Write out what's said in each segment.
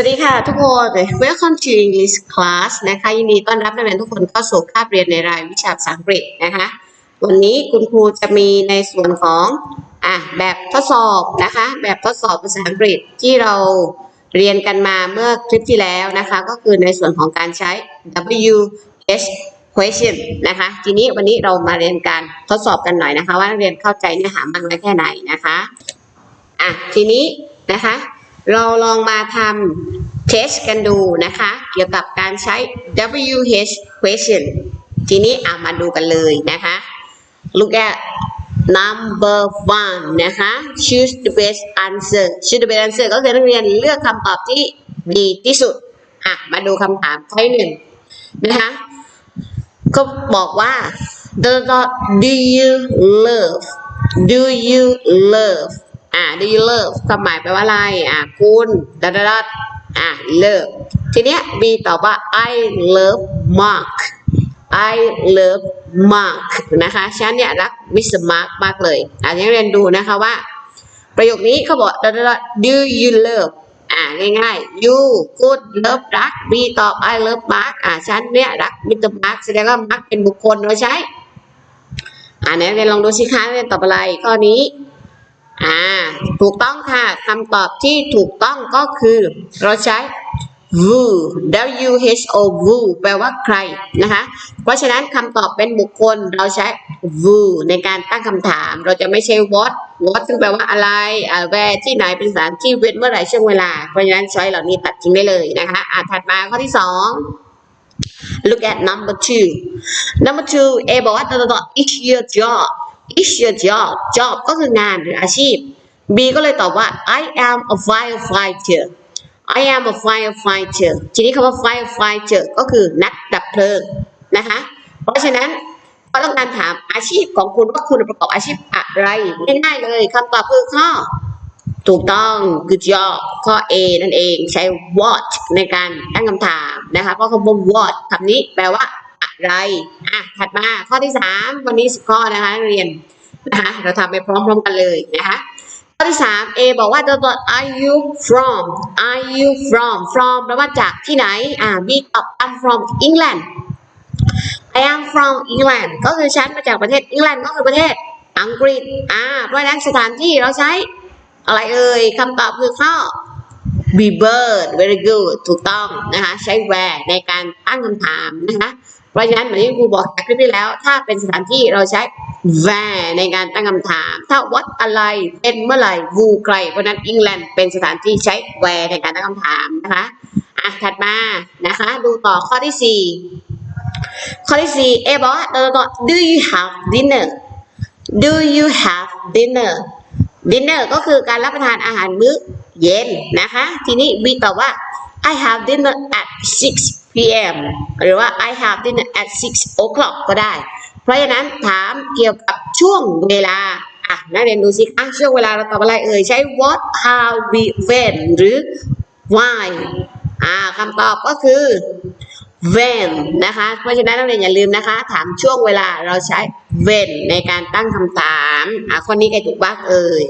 สวัสดีค่ะทุกคน Welcome to English class นะคะยินดีต้อนรับนักเรียนทุกคนเข้าสู่คาบเรียนในรายวิชาภาษาอังกฤษนะคะ วันนี้คุณครูจะมีในส่วนของอะแบบทดสอบนะคะ แบบทดสอบภาษาอังกฤษที่เราเรียนกันมาเมื่อคลิปที่แล้วนะคะ ก็คือในส่วนของการใช้ W H question นะคะ ทีนี้วันนี้เรามาเรียนการทดสอบกันหน่อยนะคะ ว่านักเรียนเข้าใจเนื้อหามากน้อยแค่ไหนนะคะอะทีนี้นะคะ เราลองมาทำเทสกันดูนะคะ เกี่ยวกับการใช้ WH question ทีนี้เอะมาดูกันเลยนะคะ look at number one นะคะ choose the best answer choose the best answer ก็คือนักเรียนเลือกคำตอบที่ดีที่สุด อะ มาดูคำถามข้อที่หนึ่งนะคะก็บอกว่า do you love do you love อ่า do you love ความหมายแปลว่าอะไรอ่าคุณดดดดอ่า love ทีเนี้ย B ตอบว่า I love Mark I love Mark นะคะฉันเนี่ยรักมิสมาร์กมากเลยอ่านักเรียนดูนะคะว่า ประโยคนี้เขาบอกดดด do you love อ่าง่ายๆ you good love รัก B ตอบ I love Mark อ่าฉันเนี่ยรักมิสมาร์กแสดงว่า Mark เป็นบุคคลเราใช้อ่านักเรียนลองดูสิคะเรียนตอบอะไรข้อนี้ อ่า ถูกต้องค่ะคำตอบที่ถูกต้องก็คือ เราใช้ who w h o who แปลว่าใครนะคะ เพราะฉะนั้นคำตอบเป็นบุคคลเราใช้ who ในการตั้งคำถาม เราจะไม่ใช่ what what ซึ่งแปลว่าอะไรอ่า where ที่ไหนเป็นสถานที่เว้นเมื่อไหร่ช่วงเวลา เพราะฉะนั้นช้อยเหล่านี้ตัดทิ้งได้เลยนะคะอ่าถัดมาข้อที่สอง look at number two number two A บอกว่าตัวต่อ is your job is your job job ก็คืองานหรืออาชีพ B ก็เลยตอบว่า I am a firefighter I am a firefighter ทีนี้คำว่า firefighter ก็คือนักดับเพลิงนะคะ เพราะฉะนั้นก็ต้องการถามอาชีพของคุณว่าคุณประกอบอาชีพอะไรง่ายๆเลยคำตอบคือข้อ ถูกต้อง good job ข้อ A นั่นเองใช้ what ในการตั้งคำถามนะคะก็คำว่า what คำนี้แปลว่า ไรอะถัดมาข้อที่สามวันนี้สิบข้อนะคะเรียนนะคะเราทำไปพร้อมๆกันเลยนะคะข้อที่สาม A บอกว่าตัวตัว are you from are you from from แปลว่าจากที่ไหนอ่า B ตอบ I'm from England I am from England ก็คือฉันมาจากประเทศ England ก็คือประเทศอังกฤษอ่าเพราะนั้นสถานที่เราใช้อะไรเอ่ยคำตอบคือข้อ be bird very good ถูกต้องนะคะใช้ where ในการตั้งคำถามนะคะ เพราะฉะนั้นเหมือนที่ครูบอกจากคลิปที่แล้ว ถ้าเป็นสถานที่เราใช้ where ในการตั้งคำถาม ถ้า what อะไร เป็นเมื่อไหร่ who ใคร เพราะนั้น England เป็นสถานที่ใช้ where ในการตั้งคำถามนะคะอะถัดมานะคะ ดูต่อข้อที่สี่ข้อที่สี่เอบอกว่าต่อต่อ do you have dinner do you have dinner dinner ก็คือการรับประทานอาหารมื้อเย็นนะคะ ทีนี้ B ตอบว่า I have dinner at 6 p.m. หรือว่า I have dinner at 6 o'clock ก็ได้ เพราะฉะนั้นถามเกี่ยวกับช่วงเวลา อะนักเรียนดูสิคะช่วงเวลาเราตอบอะไรเอ่ย ใช้ what how we when หรือ why อ่าคำตอบก็คือ when นะคะ เพราะฉะนั้นนักเรียนอย่าลืมนะคะ ถามช่วงเวลาเราใช้ when ในการตั้งคำถาม อะข้อนี้ใครถูกบ้างเอ่ย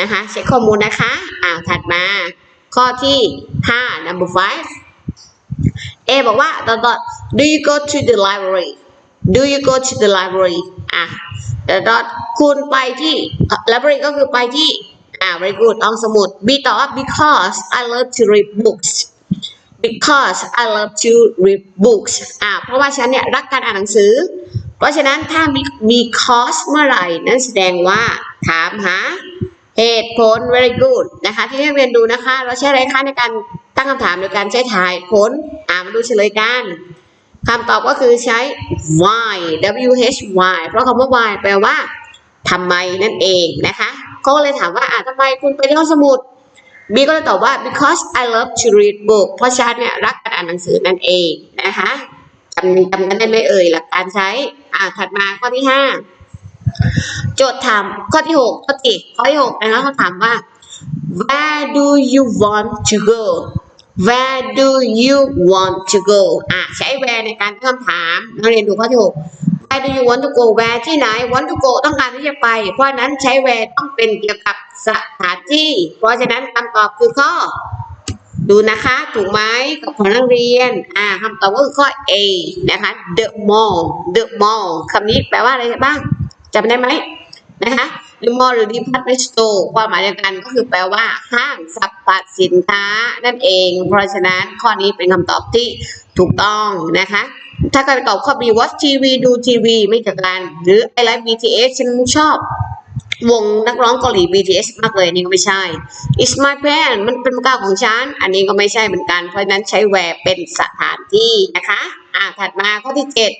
นะคะ เช็คข้อมูลนะคะ อ่าถัดมา ข้อที่ 5 number five A บอกว่าต่อต่อ do you go to the library do you go to the library อะต่อต่อคุณไปที่ library ก็คือไปที่ อ่า very good ห้องสมุด B ตอบว่า because I love to read books because I love to read books อ่า เพราะว่าฉันเนี่ยรักการอ่านหนังสือ เพราะฉะนั้นถ้ามีมี cause เมื่อไหร่ นั่นแสดงว่าถามหา เหตุผล very good นะคะ ที่นักเรียนดูนะคะ เราใช้อะไรคะในการตั้งคำถามโดยการใช้ถ่ายผล อ่ามาดูเฉลยกันคำตอบก็คือใช้ why w h y เพราะคำว่า why แปลว่าทำไมนั่นเองนะคะก็เลยถามว่าอ่าทำไมคุณไปที่ห้องสมุดบีก็เลยตอบว่า because I love to read book เพราะฉันเนี่ยรักการอ่านหนังสือนั่นเองนะคะจำจำกันได้ไหมเอ่ยหลักการใช้อ่าถัดมาข้อที่ห้า โจทย์ถามข้อที่หกข้อที่ข้อที่หกนะคะเขาถามว่า where do you want to go where do you want to go อะใช้ where ในการตั้งคำถามนักเรียนดูข้อที่หก where do you want to go where ที่ไหน want to go ต้องการที่จะไป เพราะฉะนั้นใช้ where ต้องเป็นเกี่ยวกับสถานที่ เพราะฉะนั้นคำตอบคือข้อ ดูนะคะ ถูกไหมกับของนักเรียน อ่าคำตอบก็คือข้อ A นะคะ the mall the mall คำนี้แปลว่าอะไรบ้าง จำได้ไหมนะคะ the mall หรือ department store ความหมายเดียวกันก็คือแปลว่าห้างสรรพสินค้านั่นเอง เพราะฉะนั้นข้อนี้เป็นคำตอบที่ถูกต้องนะคะ ถ้าใครตอบข้อ B watch TV ดูทีวีไม่เกี่ยวกัน หรือ I like BTS ฉันชอบวงนักร้องเกาหลี BTS มากเลยนี่ก็ไม่ใช่ It's my pen มันเป็นกกาของฉัน อันนี้ก็ไม่ใช่เหมือนกัน เพราะฉะนั้นใช้ where เป็นสถานที่นะคะ อ่าถัดมาข้อที่เจ็ด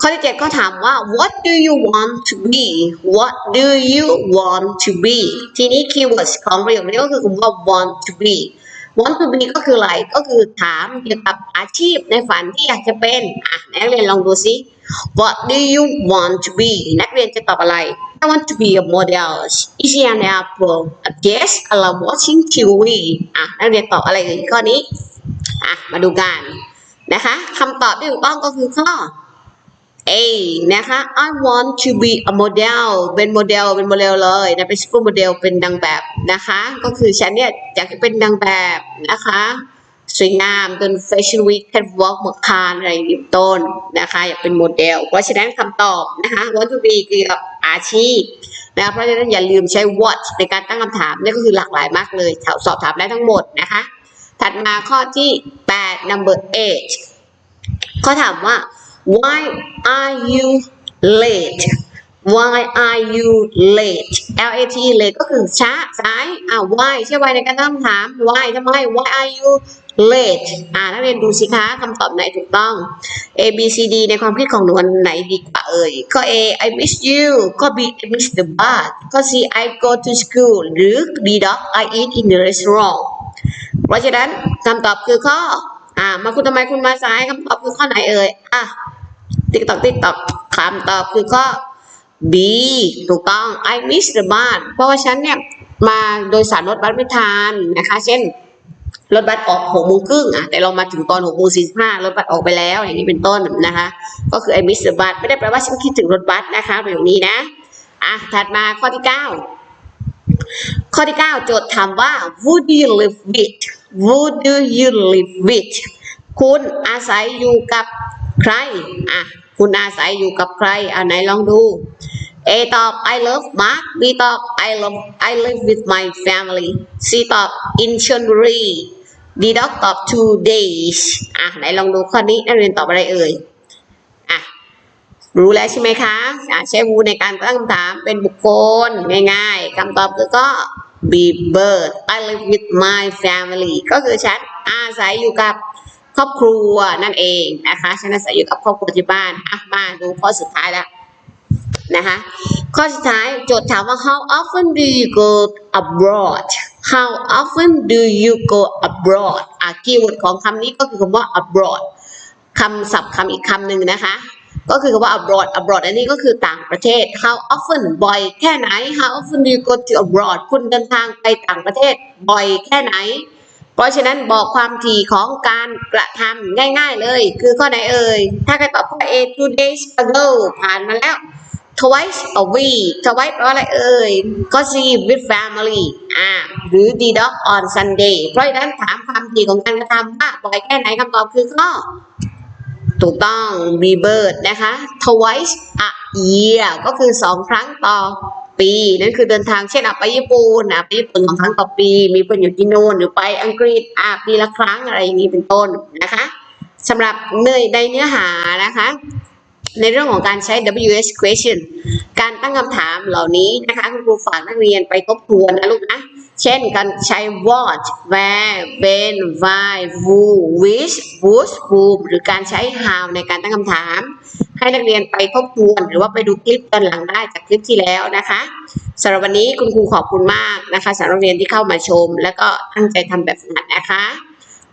ข้อที่เจ็ดก็ถามว่า what do you want to be what do you want to be ทีนี้ keywords ของประโยคนี้ก็คือคำว่า want to be want to be ก็คืออะไร ก็คือถามเกี่ยวกับอาชีพในฝันที่อยากจะเป็น อะนักเรียนลองดูซิ what do you want to be นักเรียนจะตอบอะไร I want to be a model is she an apple yes I love watching TV อะนักเรียนตอบอะไรข้อนี้ อะ มาดูกันนะคะคำตอบที่ถูกต้องก็คือข้อ A นะคะ I want to be a model เป็นโมเดล เป็นโมเดลเลยนะ เป็นซูเปอร์โมเดลเป็นนางแบบนะคะ ก็คือฉันเนี่ยอยากจะเป็นนางแบบนะคะ สวยงามจนแฟชั่นวีคแคทวอล์กเมือคานอะไรต้นนะคะ อยากเป็นโมเดล เพราะฉะนั้นคำตอบนะคะ want to be เกี่ยวกับอาชีพนะเพราะฉะนั้นอย่าลืมใช้ what ในการตั้งคำถามนี่ก็คือหลากหลายมากเลยสอบถามได้ทั้งหมดนะคะ ถัดมาข้อที่ 8 number 8เขาถามว่า why are you late why are you late L A T late ก็คือช้าสายอ่า why ใช่ why ในการตั้งคำถาม why ทำไม why are you late อ่านักเรียนดูสิคะคำตอบไหนถูกต้อง A B C D ในความคิดของหนูอันไหนดีกว่าเอ่ยข้อ A I miss you ข้อ B I miss the bus ข้อ C I go to school หรือ D dog I eat in the restaurant เพราะฉะนั้นคำตอบคือข้อ อ่า มาคุณทำไมคุณมาสายคำตอบคือข้อไหนเอ่ยอะ ติ๊กตอกติ๊กตอกคำตอบคือข้อ B ถูกต้อง I miss the bus เพราะว่าฉันเนี่ยมาโดยสารรถบัสไม่ทันนะคะ เช่น รถบัสออกหกโมงครึ่งอะแต่เรามาถึงตอนหกโมงสี่สิบห้ารถบัสออกไปแล้ว อย่างนี้เป็นต้นนะคะ ก็คือ I miss the bus ไม่ได้แปลว่าฉันคิดถึงรถบัสนะคะประโยคนี้นะอะถัดมาข้อที่เก้าข้อที่ 9 โจทย์ถามว่า who do you live with who do you live with คุณอาศัยอยู่กับใคร อะ คุณอาศัยอยู่กับใครอะไหนลองดู A ตอบ I love Mark B ตอบ I love I live with my family C ตอบ in Chonburi D ดอกตอบ two days อะไหนลองดูข้อนี้นักเรียนตอบอะไรเอ่ย อะ รู้แล้วใช่ไหมคะอะใช้วูในการตั้งคำถามเป็นบุคคลง่ายๆคำตอบคือก็ be bird I live with my family ก็คือฉันอาศัยอยู่กับ ครอบครัวนั่นเองนะคะฉันอาศัยอยู่กับครอบครัวที่บ้านอะมาดูข้อสุดท้ายแล้วนะคะข้อสุดท้ายโจทย์ถามว่า how often do you go abroad how often do you go abroad อะคีย์เวิร์ดของคำนี้ก็คือคำว่า abroad คำศัพท์คำอีกคำหนึ่งนะคะ ก็คือคำว่า abroad abroad อันนี้ก็คือต่างประเทศ how often บ่อยแค่ไหน how often do you go to abroad คุณเดินทางไปต่างประเทศบ่อยแค่ไหน เพราะฉะนั้นบอกความถี่ของการกระทำง่ายๆเลย คือข้อไหนเอ่ย ถ้าใครตอบข้อ A two days ago ผ่านมาแล้ว twice a week twice แปลว่าอะไรเอ่ย ก็ C with family อ่า หรือ D dog on Sunday เพราะฉะนั้นถามความถี่ของการกระทำว่าบ่อยแค่ไหนคำตอบคือข้อ ถูกต้อง r e b i r t นะคะ twice a year ก็คือสองครั้งต่อ ปี นั่นคือเดินทางเช่นอะไปญี่ปุ่นนะไปญี่ปุ่นสองครั้งต่อปี มีเพื่อนอยู่ที่นู่นหรือไปอังกฤษอะปีละครั้งอะไรอย่างนี้เป็นต้นนะคะสำหรับเนยในเนื้อหานะคะ ในเรื่องของการใช้ WH question การตั้งคำถามเหล่านี้นะคะคุณครูฝากนักเรียนไปทบทวนนะลูกนะเช่นการใช้ what where when why who which whose whom หรือการใช้ how ในการตั้งคำถาม ให้นักเรียนไปทบทวน หรือว่าไปดูคลิปตอนหลังได้จากคลิปที่แล้วนะคะสำหรับวันนี้คุณครูขอบคุณมากนะคะสำหรับนักเรียนที่เข้ามาชม แล้วก็ตั้งใจทำแบบฝึกหัดนะคะ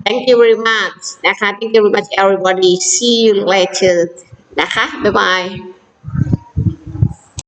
Thank you very much นะคะ Thank you very much everybody see you later นะคะ บ๊ายบาย